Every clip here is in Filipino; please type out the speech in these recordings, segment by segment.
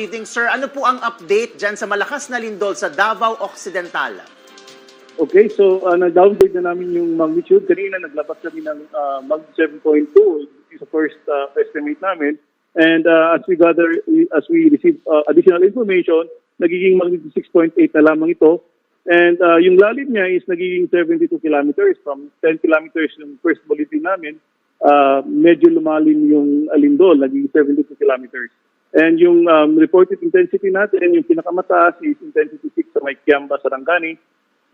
Evening, sir. Ano po ang update dyan sa malakas na lindol sa Davao Occidental? Okay, so uh, na-downgrade na namin yung magnitude. Kanina naglabas kami ng uh, mag 7.2 is the first uh, estimate namin. And uh, as we gather, as we receive uh, additional information, nagiging magnitude 6.8 na lamang ito. And uh, yung lalim niya is nagiging 72 kilometers. From 10 kilometers yung first bulletin namin, uh, medyo lumalim yung alindol, nagiging 72 kilometers. And yung um, reported intensity natin, yung pinakamataas is intensity 6 sa may Kiamba, Sarangani,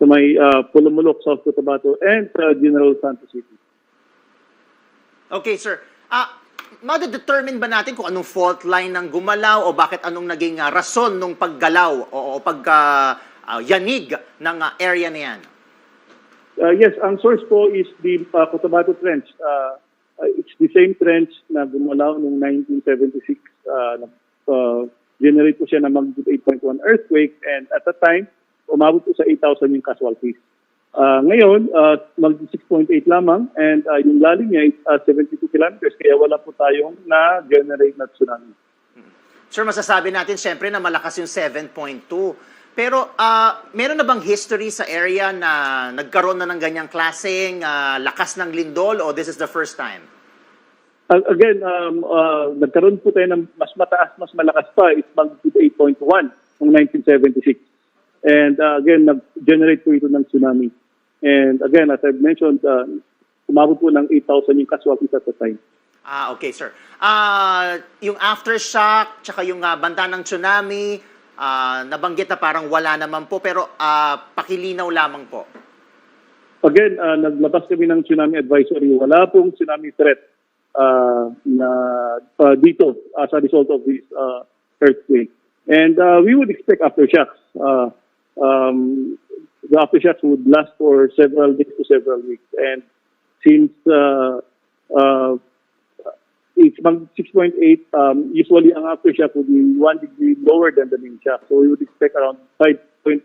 sa may uh, Pulumulok, South Cotabato, and sa General Santos City. Okay, sir. Ah, madadetermine ba natin kung anong fault line ng gumalaw o bakit anong naging ah, rason ng paggalaw o, o pag ah, ah, yanig ng ah, area na yan? Uh, yes, ang source po is the uh, Cotabato Trench. Uh, uh, it's the same trench na gumalaw noong 1976. Uh, uh, generate po siya ng magnitude 8.1 earthquake and at that time, umabot po sa 8,000 yung casualties. Uh, ngayon, uh, mag 6.8 lamang and uh, yung lalim niya is uh, 72 kilometers kaya wala po tayong na-generate na tsunami. Sir, masasabi natin siyempre na malakas yung 7.2. Pero ah, meron na bang history sa area na nagkaroon na ng ganyang klaseng ah, lakas ng lindol o this is the first time? Uh, again, um, uh, nagkaroon po tayo ng mas mataas, mas malakas pa. It's magnitude 8.1 noong 1976. And uh, again, nag-generate po ito ng tsunami. And again, as I've mentioned, uh, umabot po ng 8,000 yung casualties at the time. Ah, okay, sir. Ah, yung aftershock, tsaka yung ah, banta ng tsunami, ah, nabanggit na parang wala naman po, pero ah, pakilinaw lamang po. Again, uh, naglabas kami ng tsunami advisory. Wala pong tsunami threat uh, na uh, dito as a result of this uh, earthquake. And uh, we would expect aftershocks. Uh, um, the aftershocks would last for several days to several weeks. And since uh, uh, it's mag 6.8, um, usually ang aftershock would be one degree lower than the main shock. So we would expect around 5.8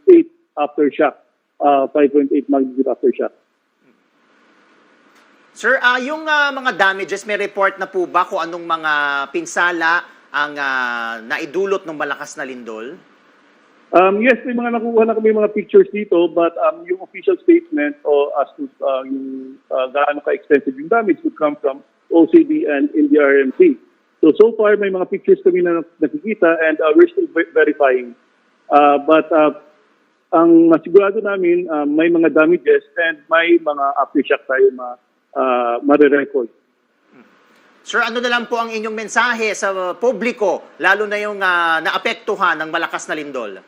aftershock, uh, 5.8 magnitude aftershock. Sir, ah, yung ah, mga damages, may report na po ba kung anong mga pinsala ang ah, naidulot ng malakas na lindol? Um, yes, may mga nakuha na kami mga pictures dito, but um, yung official statement o as to uh, yung uh, gaano ka-extensive yung damage would come from OCD and NDRMC. So, so far, may mga pictures kami na nakikita and uh, we're still ver- verifying. Uh, but uh, ang masigurado namin, uh, may mga damages and may mga aftershock tayo ma, uh, marirecord. Sir, ano na lang po ang inyong mensahe sa uh, publiko, lalo na yung ah, naapektuhan ng malakas na lindol?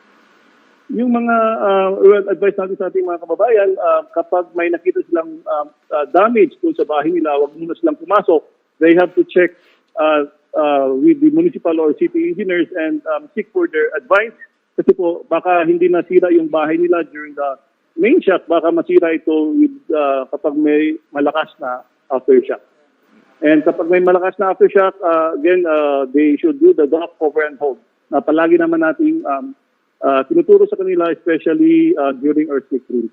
Yung mga uh, well, advice natin sa ating mga kababayan, uh, kapag may nakita silang uh, uh, damage doon sa bahay nila, huwag muna silang pumasok. They have to check uh, uh, with the municipal or city engineers and um, seek for their advice. Kasi po, baka hindi nasira yung bahay nila during the main shock, baka masira ito with, uh, kapag may malakas na aftershock. And kapag may malakas na aftershock, uh, again, uh, they should do the drop, cover, and hold. Na palagi naman nating um, uh, tinuturo sa kanila, especially uh, during earthquake drills.